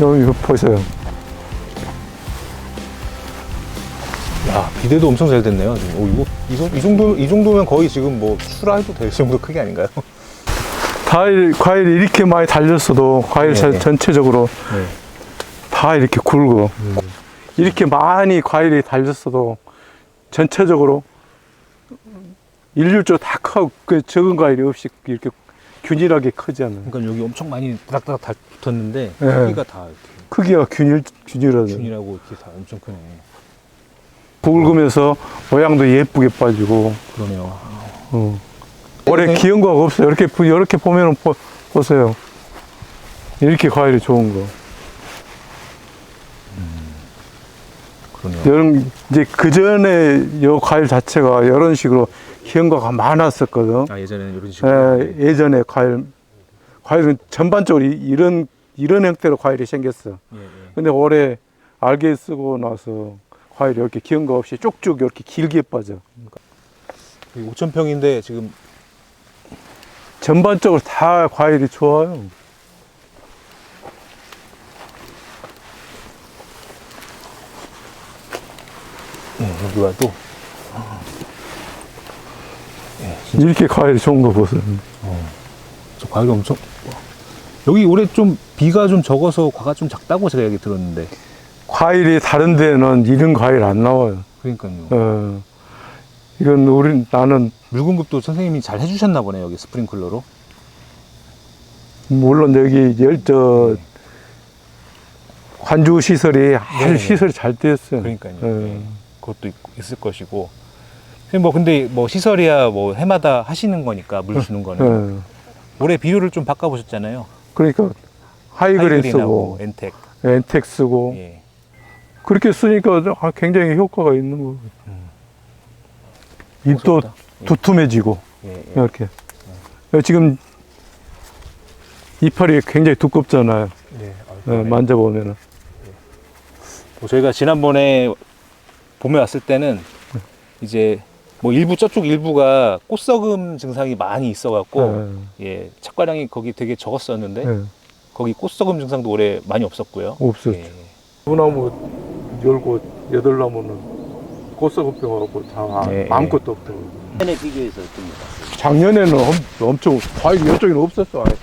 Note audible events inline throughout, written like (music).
여기 이거 보세요. 야 비대도 엄청 잘 됐네요. 지금. 오, 이거 이, 정- 이 정도 이 정도면 거의 지금 뭐 출하해도 될 정도 크기 아닌가요? (laughs) 과일, 과일이 이렇게 많이 달렸어도 과일 네, 자- 네. 전체적으로 네. 다 이렇게 굵어. 이렇게 많이 과일이 달렸어도 전체적으로 일률적으로 다 커, 그 적은 과일이 없이 이렇게 균일하게 크지 않아요. 그러니까 여기 엄청 많이 다닥다닥 다 붙었는데 네. 크기가 다 이렇게 크기가 균일, 균일하죠. 균이라고 이렇게 다 엄청 크네. 굵으면서 모양도 예쁘게 빠지고, 그러네요. 어. 올해 네. 기형과가 없어요. 이렇게, 보- 이렇게 보면은 보, 보세요. 이렇게 과일이 좋은 거. 그러네요. 이런, 이제 그 전에 요 과일 자체가 이런 식으로 희형과가 많았었거든. 아 예전에는 이런 식으로. 예, 예전에 과일, 과일은 전반적으로 이- 이런, 이런 형태로 과일이 생겼어. 예, 예. 근데 올해 알게 쓰고 나서 과일이 이렇게 거 없이 쭉쭉 이렇게 길게 빠져. 5천 평인데 지금 전반적으로 다 과일이 좋아요. 예, 여기가 또 이렇게 과일이 좋은 거 보세요. 저 과일이 엄청 여기 올해 좀 비가 좀 적어서 과가 좀 작다고 제가 얘기 들었는데 과일이 다른 데는 이런 과일 안 나와요. 그러니까요. 어, 이건 우리, 나는 물 공급도 선생님이 잘 해주셨나 보네요 여기 스프링클러로. 물론 여기 열, 저, 관주 시설이 아주 네네. 시설이 잘 되었어요. 그러니까요. 어. 예. 그것도 있, 있을 것이고. 뭐 근데 뭐 시설이야 뭐 해마다 하시는 거니까 물 주는 거는 어. 올해 비료를 좀 바꿔보셨잖아요. 그러니까 하이그린 쓰고 엔텍. 엔텍 쓰고 예. 그렇게 쓰니까 아, 굉장히 효과가 있는 거. 잎도 고소하다. 두툼해지고 예, 예. 이렇게 지금 이파리 굉장히 두껍잖아요. 네. 아, 어, 그러네요. 만져보면은 뭐 저희가 지난번에 봄에 왔을 때는 이제 뭐 일부 저쪽 일부가 꽃썩음 증상이 많이 있어갖고 어, 예 착과량이 거기 되게 적었었는데 예, 거기 꽃썩음 증상도 올해 많이 없었고요. 없었죠. 예. 두나무 열고 여덟 나무는 꽃사과병하고 다 예, 아무것도 없더라고. 전에 비교해서 어떻습니까? 작년에는 엄, 엄청 과일이 이쪽에는 없었어. 아예,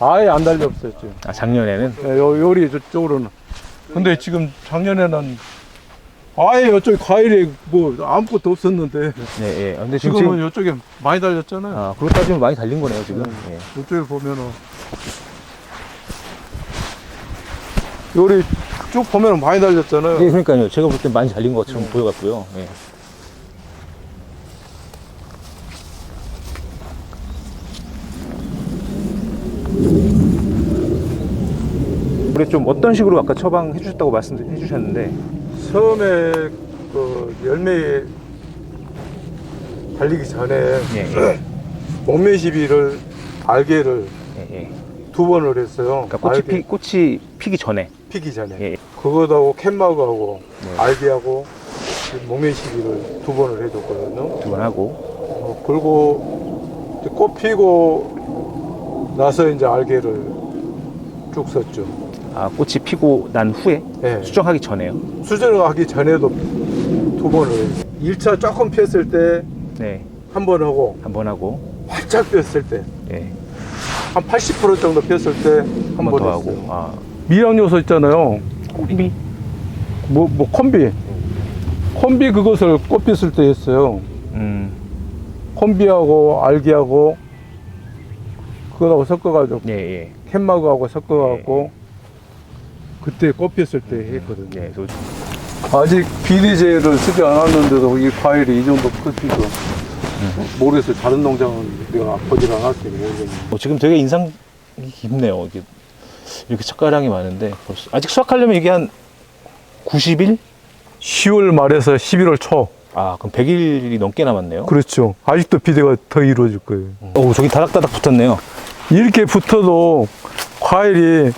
아예 안 달려 없었죠. 아 작년에는 예, 요, 요리 저쪽으로는. 근데 지금 작년에는 아예 이쪽에 과일이 뭐 아무것도 없었는데 네, 예. 근데 지금 지금은 이쪽에 많이 달렸잖아요. 아 그렇게 따지면 많이 달린 거네요 지금. 음. 예. 이쪽에 보면은 요리 쭉 보면은 많이 달렸잖아요. 예, 그러니까요. 제가 볼 때 많이 달린 것처럼 보여갖고요. 예. 우리 좀 어떤 식으로 아까 처방해 주셨다고 말씀해 주셨는데 처음에 그 열매에 달리기 전에 예, 예. (clears throat) 목매 시비를 알게를 예, 예. 두 번을 했어요. 그러니까 꽃이, 알게 피, 꽃이 피기 전에 피기 전에 예. 그거하고 캔마그하고 네. 알게하고 목매 시비를 두 번을 해줬거든요. 두 번 하고 어, 그리고 꽃 피고 나서 이제 알게를 쭉 썼죠. 아 꽃이 피고 난 후에 예. 수정하기 전에요. 수정을 하기 전에도 두 번을 했어요. 1차 조금 폈을 때한번 네, 하고 한 번 하고 활짝 폈을 때 예, 한80% 정도 폈을 때 한 한 번 더. 하고 아 미량 요소 있잖아요. 콤비 뭐, 뭐 콤비. 콤비 그것을 꽃 폈을 때 했어요. 음, 콤비하고 알기하고 그거하고 섞어가지고 예, 예. 캔마그하고 섞어갖고 그때 꽃 폈을 때 했거든요. 예, 저, 아직 비리제를 쓰지 않았는데도 이 과일이 이 정도 크지도 모르겠어요. 다른 농장은 내가 보질 않았기 모르겠네. 뭐 지금 되게 인상 깊네요. 이게 이렇게 착가량이 많은데 벌써 아직 수확하려면 이게 한 90일? 10월 말에서 11월 초. 아 그럼 100일이 넘게 남았네요. 그렇죠. 아직도 비대가 더 이루어질 거예요. 오 저기 다닥다닥 붙었네요. 이렇게 붙어도 과일이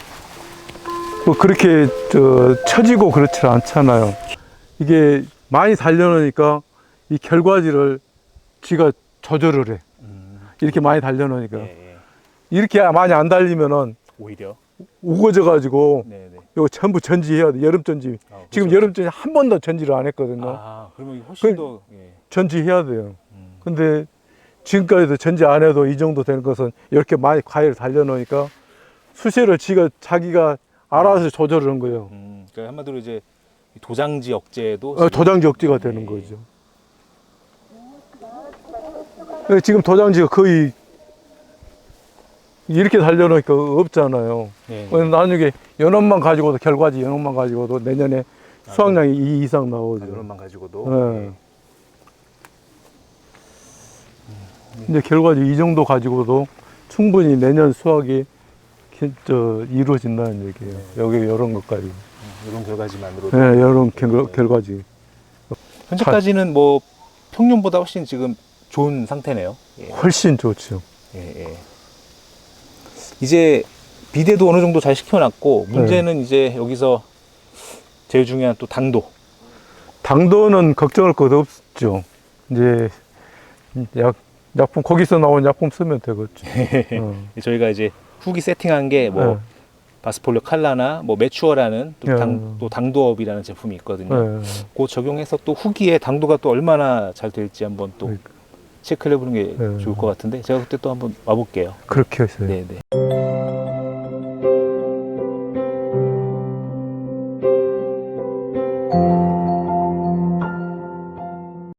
뭐 그렇게 저 처지고 그렇지 않잖아요. 이게 많이 달려놓으니까 이 결과지를 쥐가 조절을 해. 이렇게 많이 달려놓으니까. 예, 예. 이렇게 많이 안 달리면은 오히려. 우거져 가지고 네네. 이거 전부 전지해야 돼. 여름 전지. 아, 지금 그렇죠. 여름 전지 한 번도 전지를 안 했거든요. 아, 그러면 훨씬 그- 더 예. 전지해야 돼요. 음. 근데 지금까지도 전지 안 해도 이 정도 되는 것은 이렇게 많이 과일을 달려 놓으니까 수세를 지가 자기가 알아서 조절하는 거예요. 음, 그러니까 한마디로 이제 이 도장지 억제도 어, 도장지 되는 네. 거죠. 근데 지금 도장지가 거의 이렇게 달려놓으니까 없잖아요. 네. 왜냐면 나중에 연원만 가지고도 결과지 연원만 가지고도 내년에 수확량이 이 이상 나오죠. 이런만 가지고도 네. 이제 결과지 이 정도 가지고도 충분히 내년 수확이 기- 저 이루어진다는 얘기예요. 여기 이런 것까지. 음, 이런 결과지만으로도 네, 이런 결, 결과지. 현재까지는 뭐 평년보다 훨씬 지금 좋은 상태네요. 예. 훨씬 좋죠. 예, 예. 이제 비대도 어느 정도 잘 시켜놨고 문제는 이제 여기서 제일 중요한 또 당도. 당도는 걱정할 것 없죠. 이제 약 약품 거기서 나온 약품 쓰면 되겠죠. (laughs) 어. 저희가 이제 후기 세팅한 게뭐 네. 바스폴리오 칼라나 뭐 매추어라는 또, 예. 당, 또 당도업이라는 제품이 있거든요. 네. 그 적용해서 또 후기에 당도가 또 얼마나 잘 될지 한번 또 그러니까. 체크를 해보는 게 네. 좋을 것 같은데 제가 그때 또 한번 와볼게요. 그렇게 했어요. 네, 네.